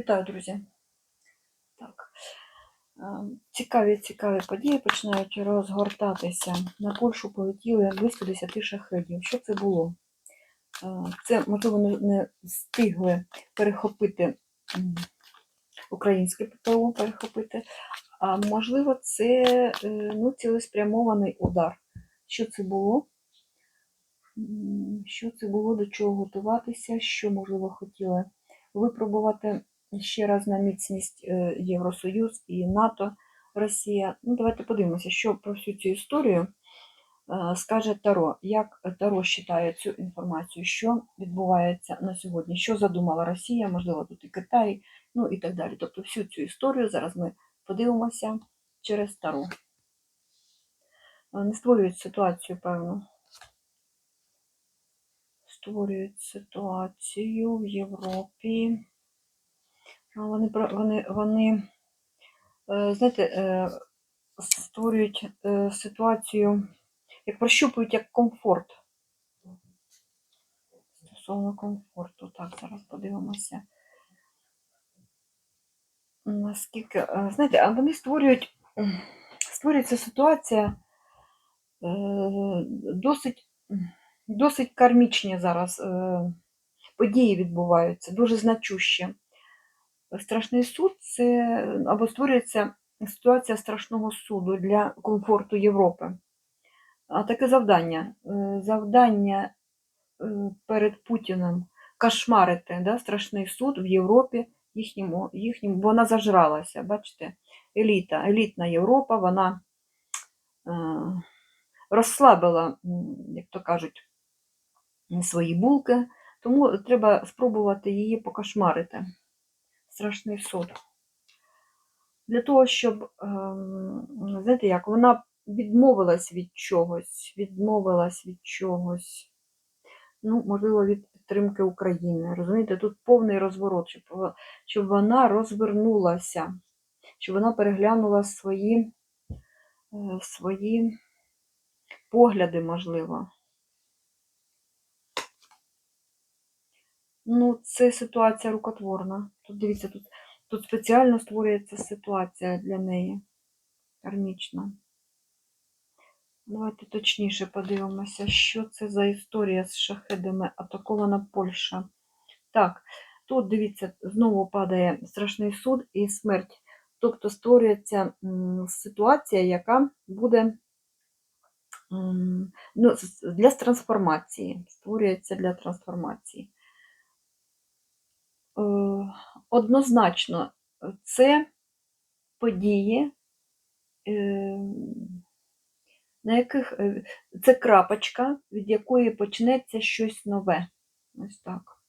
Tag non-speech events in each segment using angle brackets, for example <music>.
Вітаю, друзі. Так. е, Цікаві, цікаві події починають розгортатися. На Польщу полетіли близько 10 шахедів. Що це було? Е, Це, можливо, не, встигли перехопити українське ППО, перехопити, а можливо, це е, ну, цілеспрямований удар. Що це було? Що це було, до чого готуватися, що, можливо, хотіли випробувати ще раз на міцність е, Євросоюз і НАТО, Росія. Ну, давайте подивимося, що про всю цю історію е, скаже Таро. Як Таро вважає цю інформацію, що відбувається на сьогодні, що задумала Росія, можливо, тут і Китай, ну і так далі. Тобто всю цю історію зараз ми подивимося через Таро. Е, Не створюють ситуацію, певно. Створюють ситуацію в Європі. Вони, вони, вони е, знаєте, е, створюють е, ситуацію, як прощупують як комфорт. Стосовно комфорту. Так, зараз подивимося. Наскільки, знаєте, вони створюють, створюється ситуація досить, досить кармічні зараз події відбуваються, дуже значущі. Страшний суд це або створюється ситуація страшного суду для комфорту Європи. А таке завдання. е, Завдання е, перед Путіним кошмарити да, страшний суд в Європі, їхньому, їхньому, вона зажралася. Бачите, еліта, елітна Європа, вона е, розслабила, як то кажуть, свої булки, тому треба спробувати її покошмарити. Страшний суд. Для того, щоб, ем, знаєте, як, вона відмовилась від чогось, відмовилась від чогось, ну, можливо, від підтримки України. Розумієте, тут повний розворот, щоб, вона розвернулася, щоб вона переглянула свої, е, свої погляди, можливо. Ну, це ситуація рукотворна. Тут дивіться, тут, тут спеціально створюється ситуація для неї кармічна. Давайте точніше подивимося, що це за історія з шахедами атакована Польща. Так, тут дивіться, знову падає страшний суд і смерть. Тобто створюється ситуація, яка буде ну, для трансформації. Створюється для трансформації. Е, Однозначно, це події, е, на яких е, це крапочка, від якої почнеться щось нове. Ось так.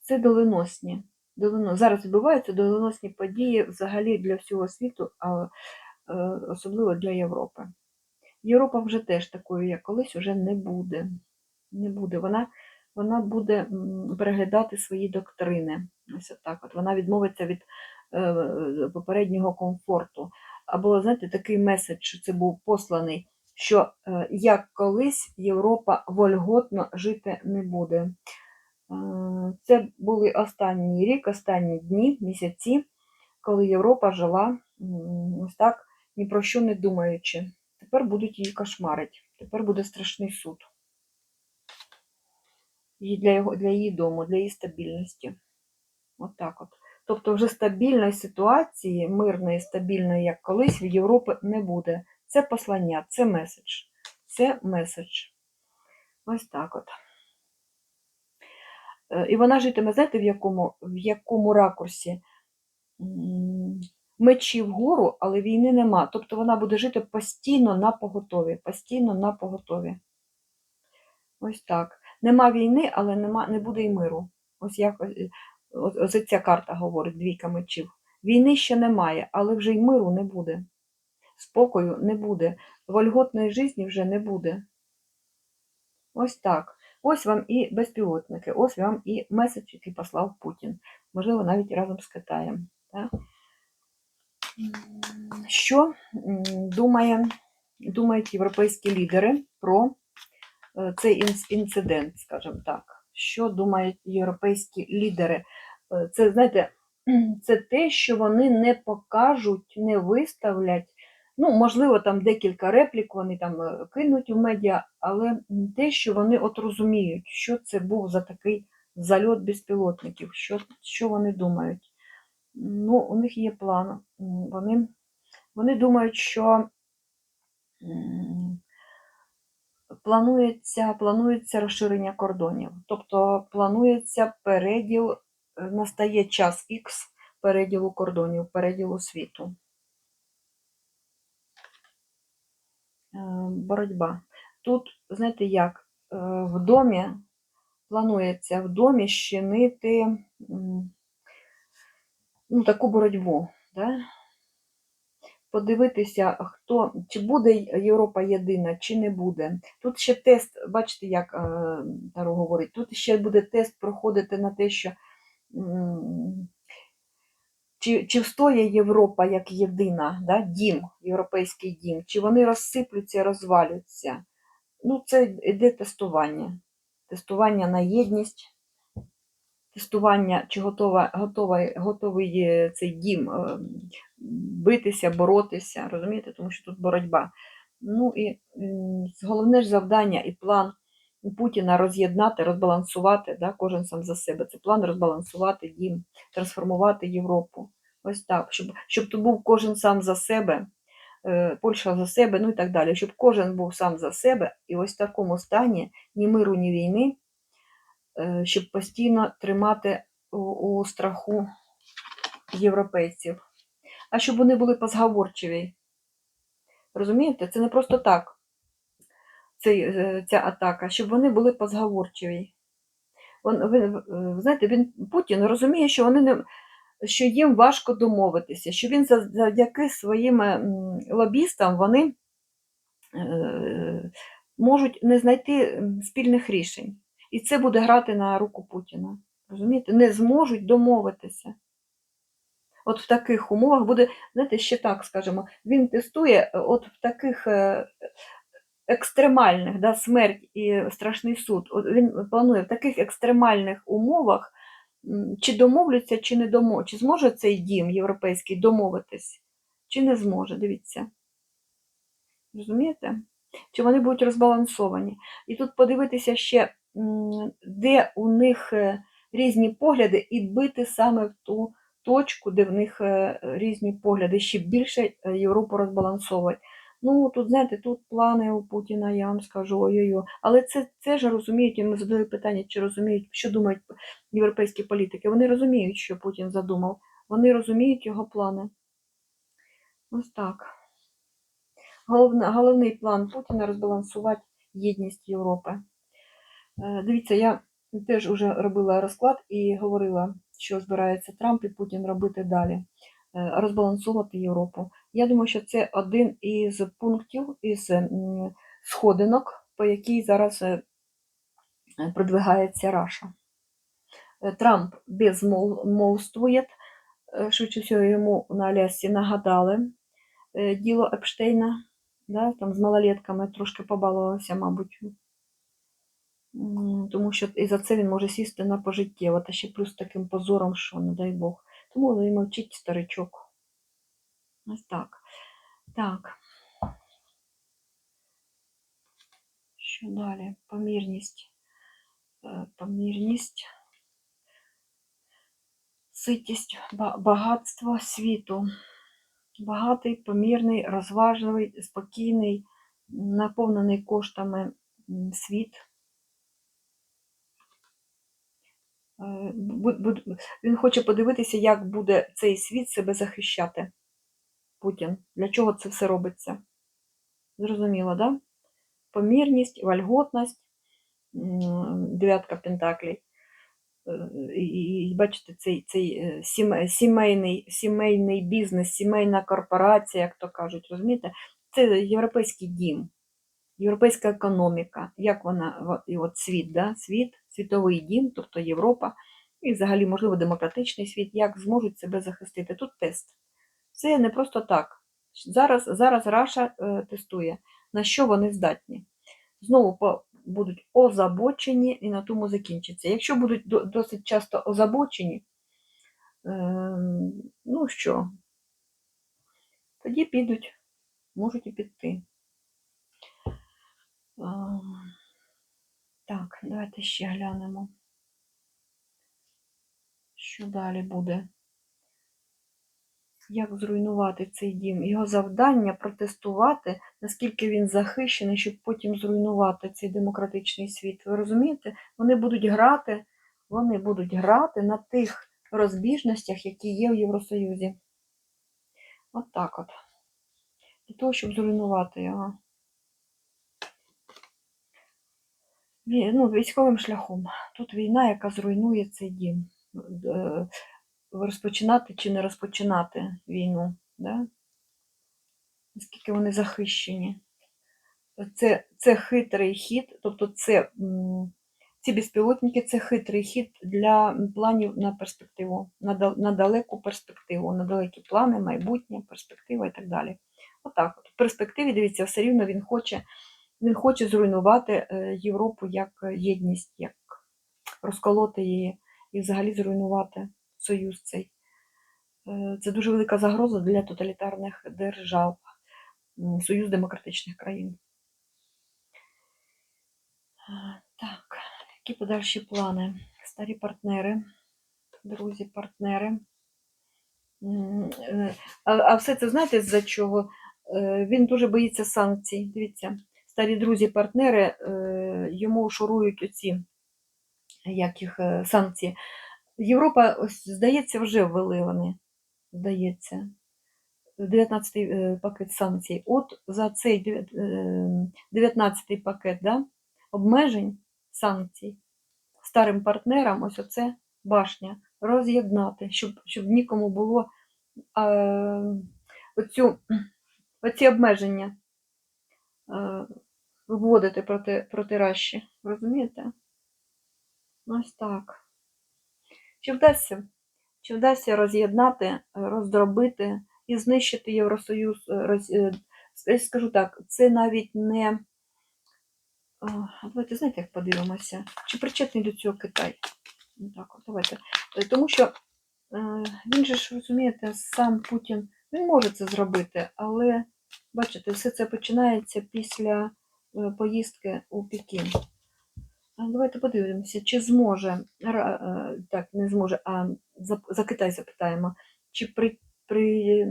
Це доленосні. Долено... Зараз відбуваються доленосні події взагалі для всього світу, а особливо для Європи. Європа вже теж такою, як колись, вже не буде. Не буде. Вона, вона буде переглядати свої доктрини. Ось отак. От. Вона відмовиться від е, попереднього комфорту. Або, знаєте, такий меседж, що це був посланий, що е, як колись Європа вольготно жити не буде. Е, Це були останній рік, останні дні, місяці, коли Європа жила ось так, ні про що не думаючи. Тепер будуть її кошмарить. Тепер буде страшний суд. І для, його, для її дому, для її стабільності. От так от. Тобто вже стабільної ситуації, мирної, стабільної, як колись, в Європі не буде. Це послання, це меседж. Це меседж. Ось так от. Е, І вона житиме, знаєте, в якому, в якому ракурсі? Мечі вгору, але війни нема. Тобто вона буде жити постійно на поготові. Постійно на поготові. Ось так. Нема війни, але нема, не буде і миру. Ось як е, ось, ця карта говорить, двійка мечів. Війни ще немає, але вже й миру не буде. Спокою не буде. Вольготної житті вже не буде. Ось так. Ось вам і безпілотники, ось вам і меседж, який послав Путін. Можливо, навіть разом з Китаєм. Так? Що думає, думають європейські лідери про цей інцидент, скажімо так? що думають європейські лідери. Е, Це, знаєте, <clears throat> це те, що вони не покажуть, не виставлять. Ну, можливо, там декілька реплік вони там е, кинуть в медіа, але те, що вони от розуміють, що це був за такий зальот безпілотників, що, що вони думають. Ну, у них є план. Вони, вони думають, що планується, планується розширення кордонів. Тобто планується переділ, е, настає час Х переділу кордонів, переділу світу. Е, Боротьба. Тут, знаєте як, е, в домі планується в домі щинити ну, таку боротьбу. Да? Подивитися, хто, чи буде Європа єдина, чи не буде. Тут ще тест, бачите, як е, Таро говорить, тут ще буде тест проходити на те, що чи, чи встоє Європа як єдина, да? дім, європейський дім, чи вони розсиплються, розвалюються. Ну, це йде тестування. Тестування на єдність, тестування, чи готова, готова, готовий е, цей дім е, битися, боротися, розумієте, тому що тут боротьба. Ну і головне ж завдання і план Путіна роз'єднати, розбалансувати, да, кожен сам за себе. Це план розбалансувати дім, трансформувати Європу. Ось так, щоб, щоб тут був кожен сам за себе, е, Польща за себе, ну і так далі, щоб кожен був сам за себе, і ось в такому стані ні миру, ні війни, е, щоб постійно тримати у, у страху європейців. А щоб вони були позговорчиві. Розумієте, це не просто так, цей, е, ця атака, щоб вони були позговорчиві. Він, він, е, знаєте, він, Путін розуміє, що вони не, що їм важко домовитися, що він за- завдяки своїм лобістам вони е, можуть не знайти спільних рішень. І це буде грати на руку Путіна. Розумієте? Не зможуть домовитися. От в таких умовах буде, знаєте, ще так скажемо, він тестує е, от в таких е, екстремальних, да, смерть і страшний суд. От він планує в таких екстремальних умовах, чи домовляться, чи не домовляться, чи зможе цей дім європейський домовитись, чи не зможе, дивіться. Розумієте? Чи вони будуть розбалансовані? І тут подивитися ще, де у них е, різні погляди, і бити саме в ту точку, де в них е, різні погляди, ще більше е, Європу розбалансовувати. Ну, тут, знаєте, тут плани у Путіна, я вам скажу, ой-ой-ой. Але це, це ж розуміють, і ми задали питання, чи розуміють, що думають європейські політики. Вони розуміють, що Путін задумав. Вони розуміють його плани. Ось так. Головне, головний план Путіна розбалансувати єдність Європи. Е, Дивіться, я теж вже робила розклад і говорила, що збирається Трамп і Путін робити далі. Е, Розбалансувати Європу. Я думаю, що це один із пунктів, із сходинок, по якій зараз е, продвигається Раша. Е, Трамп безмолвствує, Е, швидше всього йому на Алясці нагадали діло Епштейна, да, там з малолетками трошки побалувався, мабуть. Тому що і за це він може сісти на пожиттєво, та ще плюс таким позором, що не дай Бог. Тому він мовчить старичок. Ось так. Так. Що далі? Помірність. Е, Помірність. Ситість, багатство світу. Багатий, помірний, розважливий, спокійний, наповнений коштами світ. Він хоче подивитися, як буде цей світ себе захищати. Путін. Для чого це все робиться? Зрозуміло, да? Помірність, вольготність, м, дев'ятка пентаклей. Е, і бачите, цей, цей е, сімейний, сімейний бізнес, сімейна корпорація, як то кажуть, розумієте? Це європейський дім, європейська економіка, як вона, і от світ, да? світ, світовий дім, тобто Європа, і взагалі, можливо, демократичний світ, як зможуть себе захистити. Тут тест. Це не просто так. Зараз, зараз Раша е, тестує, на що вони здатні. Знову будуть озабочені і на тому закінчиться. Якщо будуть до- досить часто озабочені, ем, ну що, тоді підуть, можуть і піти. Так, давайте ще глянемо. Що далі буде? Як зруйнувати цей дім? Його завдання протестувати, наскільки він захищений, щоб потім зруйнувати цей демократичний світ. Ви розумієте? Вони будуть грати, вони будуть грати на тих розбіжностях, які є в Євросоюзі. От так от. Для того, щоб зруйнувати його. Ну, військовим шляхом. Тут війна, яка зруйнує цей дім. Е, Розпочинати чи не розпочинати війну. Да? Наскільки вони захищені. Це, це хитрий хід, тобто це, ці безпілотники це хитрий хід для планів на перспективу, на, на далеку перспективу, на далекі плани, майбутнє, перспектива і так далі. Отак. От. В перспективі, дивіться, все рівно він хоче, він хоче зруйнувати е, Європу як єдність, як розколоти її і взагалі зруйнувати союз цей. Е, Це дуже велика загроза для тоталітарних держав, союз демократичних країн. Е, Так, які подальші плани? Старі партнери, друзі, партнери. Е, А, все це знаєте з-за чого? Е, Він дуже боїться санкцій. Дивіться, старі друзі-партнери е, йому шурують оці як їх, е, санкції. Європа, ось, здається, вже ввели вони. Здається. 19-й е, пакет санкцій. От за цей е, 19-й пакет да, обмежень санкцій старим партнерам ось оце башня роз'єднати, щоб, щоб нікому було е, оцю, оці обмеження е, вводити проти, проти Раші. Розумієте? Ось так. Чи вдасться? Чи вдасться роз'єднати, роздробити і знищити Євросоюз? роз- е, Скажу так, це навіть не. Давайте знаєте, як подивимося, чи причетний до цього Китай? Ну, Так, давайте. Е, Тому що е, він же ж розумієте, сам Путін він може це зробити, але бачите, все це починається після поїздки у Пекін. Давайте подивимося, чи зможе, е, так, не зможе, а за, за Китай запитаємо, чи при, при,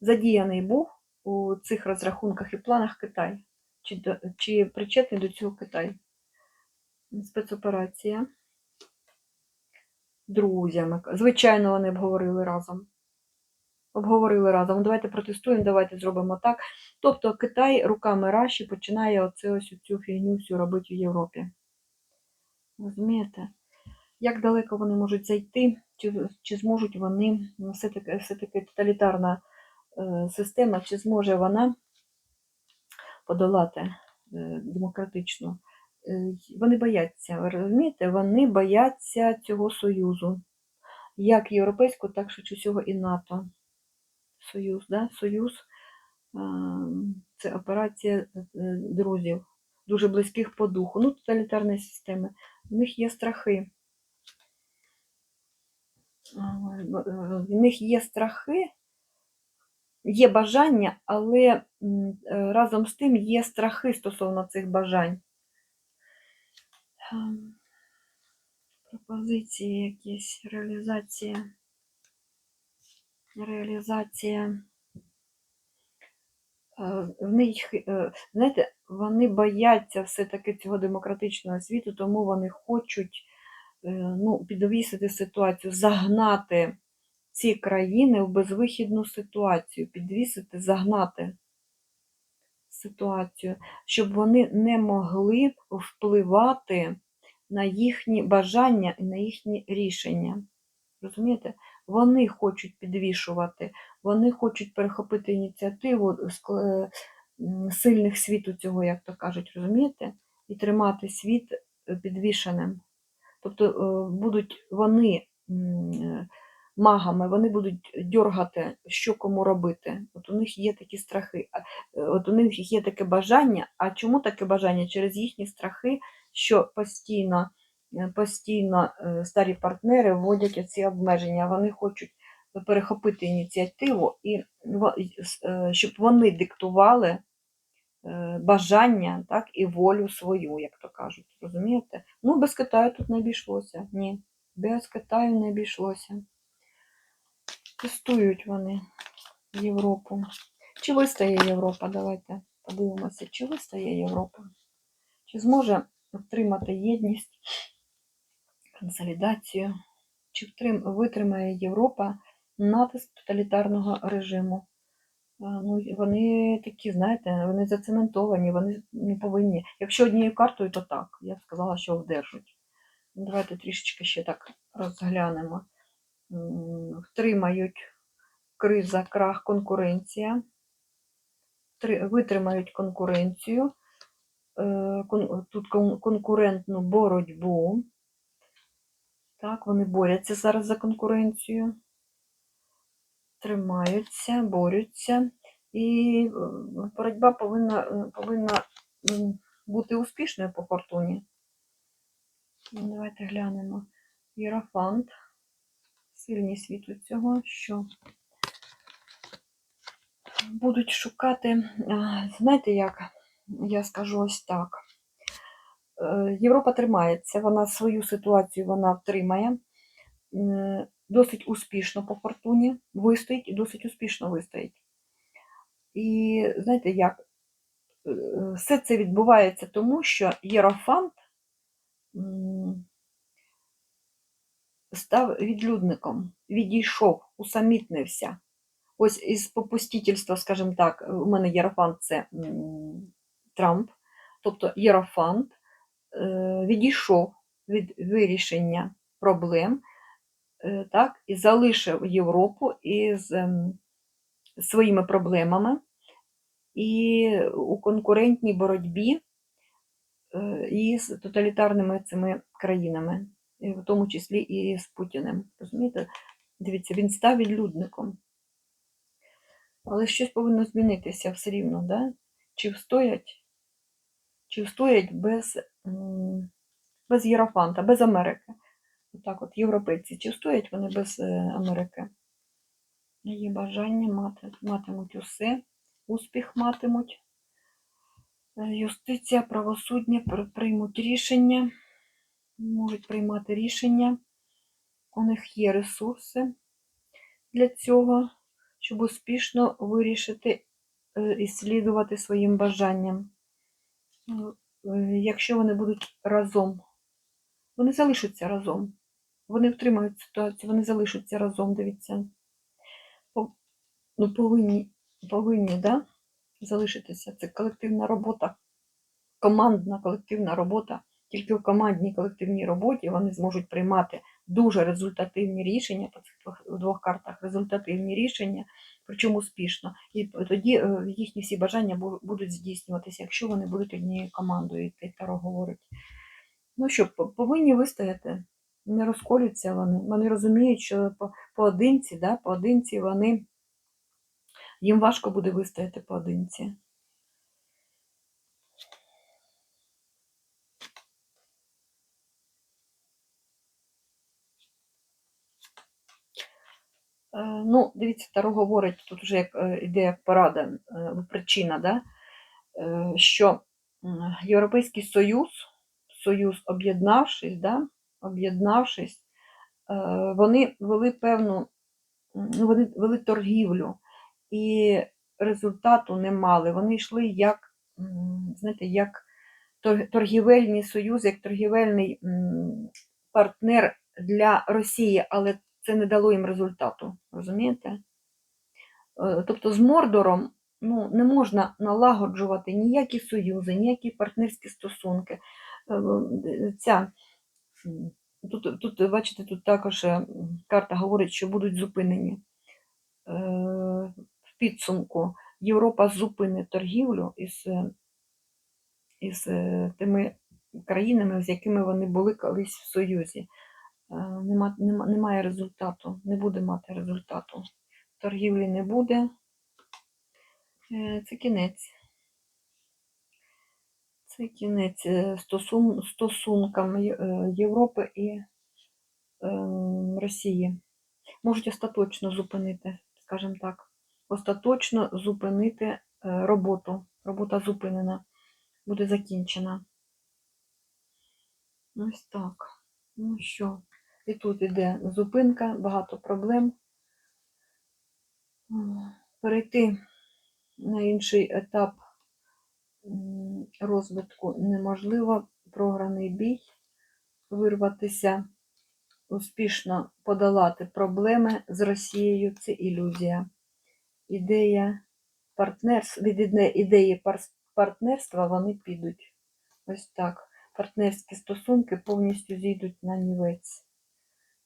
задіяний був у цих розрахунках і планах Китай? Чи, чи причетний до цього Китай? Спецоперація. Друзями. Звичайно, вони обговорили разом. Обговорили разом. Давайте протестуємо, давайте зробимо так. Тобто Китай руками Раші починає оце ось цю фігню всю робити в Європі. Розумієте? Як далеко вони можуть зайти, чи, чи зможуть вони, ну, все-таки все-таки тоталітарна е, система, чи зможе вона подолати е, демократичну? Е, Вони бояться, ви розумієте? Вони бояться цього союзу. Як європейського, так швидше всього і НАТО. Союз, да? Союз е, це операція е, друзів, дуже близьких по духу. Ну, тоталітарні системи. В них є страхи. Е, В них є страхи, є бажання, але е, разом з тим є страхи стосовно цих бажань. Ем, Пропозиції якісь, реалізація. Реалізація. Е, В них, е, знаєте, вони бояться все-таки цього демократичного світу, тому вони хочуть е, ну, підвісити ситуацію, загнати ці країни в безвихідну ситуацію, підвісити, загнати ситуацію, щоб вони не могли впливати на їхні бажання і на їхні рішення. Розумієте? Вони хочуть підвішувати, вони хочуть перехопити ініціативу е, м, сильних світу цього, як то кажуть, розумієте? І тримати світ е, підвішеним. Тобто е, будуть вони е, магами, вони будуть дьоргати, що кому робити. От у них є такі страхи, е, от у них є таке бажання. А чому таке бажання? Через їхні страхи, що постійно, е, постійно е, старі партнери вводять оці обмеження. Вони хочуть перехопити ініціативу і е, щоб вони диктували е, бажання так, і волю свою, як то кажуть. Розумієте? Ну, без Китаю тут не обійшлося. Ні, без Китаю не обійшлося. Тестують вони Європу. Чи вистає Європа? Давайте подивимося, чи вистає Європа. Чи зможе втримати єдність, консолідацію, чи втрим, витримає Європа натиск тоталітарного режиму? Ну, вони такі, знаєте, вони зацементовані, вони не повинні. Якщо однією картою, то так. Я б сказала, що вдержуть. Ну, Давайте трішечки ще так розглянемо. Втримають криза, крах, конкуренція. Витримають конкуренцію. Е, Тут конкурентну боротьбу. Так, вони борються зараз за конкуренцію. Тримаються, борються. І е, боротьба повинна, е, повинна бути успішною по фортуні. Ну, Давайте глянемо. Єрофант. Сильні світу цього, що будуть шукати, знаєте як, я скажу ось так. Е, Європа тримається, вона свою ситуацію вона втримає. Досить успішно по фортуні вистоїть і досить успішно вистоїть. І знаєте як? Е, Все це відбувається тому, що Єрофант став відлюдником, відійшов, усамітнився. Ось із попустительства, скажімо так, у мене Єрофант це Трамп, тобто Єрофант відійшов від вирішення проблем е, так, і залишив Європу із ем, своїми проблемами і у конкурентній боротьбі е, із тоталітарними цими країнами, в тому числі і з Путіним. Розумієте? Дивіться, він став відлюдником. Але щось повинно змінитися все рівно, да? Чи встоять, чи встоять без, без Єрофанта, без Америки. Отак от, європейці, чи встоять вони без е, Америки? Є бажання мати, матимуть усе, успіх матимуть. Е, Юстиція, правосуддя приймуть рішення, можуть приймати рішення. У них є ресурси для цього, щоб успішно вирішити е, і слідувати своїм бажанням. Е, Якщо вони будуть разом, вони залишаться разом. Вони втримають ситуацію, вони залишаться разом, дивіться. Ну, повинні, повинні, да? залишитися. Це колективна робота, командна колективна робота. Тільки в командній колективній роботі вони зможуть приймати дуже результативні рішення по цих двох, картах, результативні рішення, причому успішно. І тоді е, їхні всі бажання будуть здійснюватися, якщо вони будуть однією командою, йти, Таро говорить. Ну що, повинні вистояти, не розколються вони. Вони розуміють, що поодинці, да, поодинці вони, їм важко буде вистояти поодинці. Е, Ну, дивіться, Таро говорить, тут вже як е, іде як порада, е, причина, да? е, що Європейський Союз, Союз об'єднавшись, да? об'єднавшись, е, вони вели певну, ну, вони вели торгівлю і результату не мали. Вони йшли як, знаєте, як торгівельний союз, як торгівельний партнер для Росії, але це не дало їм результату. Розумієте? Е, Тобто з Мордором ну, не можна налагоджувати ніякі союзи, ніякі партнерські стосунки. Е, Ця, тут, тут, бачите, тут також е, карта говорить, що будуть зупинені. В підсумку Європа зупинить торгівлю із, із тими країнами, з якими вони були колись в Союзі. Е, нема, нема, немає результату, не буде мати результату. Торгівлі не буде. Е, Це кінець. Це кінець е, стосун, стосункам Європи і Росії. Можуть остаточно зупинити, скажімо так, остаточно зупинити роботу. Робота зупинена, буде закінчена. Ось так. Ну що, і тут іде зупинка, багато проблем. Перейти на інший етап розвитку неможливо. Програний бій, вирватися, успішно подолати проблеми з Росією це ілюзія. Ідея партнерства, від ідеї партнерства вони підуть. Ось так. Партнерські стосунки повністю зійдуть на нівець.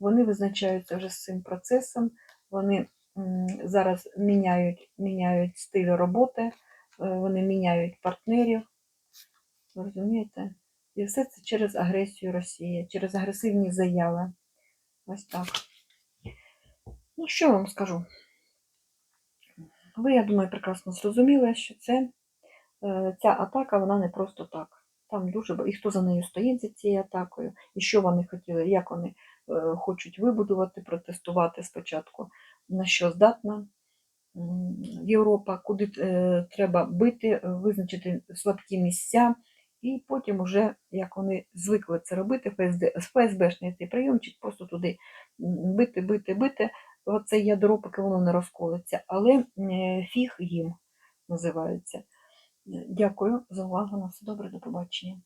Вони визначаються вже з цим процесом. Вони зараз міняють, міняють стиль роботи, е, вони міняють партнерів. Розумієте? І все це через агресію Росії, через агресивні заяви. Ось так. Ну, що вам скажу? Ви, я думаю, прекрасно зрозуміли, що це, е, ця атака, вона не просто так. Там дуже і хто за нею стоїть за цією атакою, і що вони хотіли, як вони хочуть вибудувати, протестувати спочатку, на що здатна Європа, куди е, треба бити, е, визначити слабкі місця, і потім, уже, як вони звикли це робити, ФСД, ФСБшний цей прийомчик, просто туди бити, бити, бити, оце ядро, поки воно не розколиться. Але е, фіг їм називається. Дякую за увагу. На все добре, до побачення.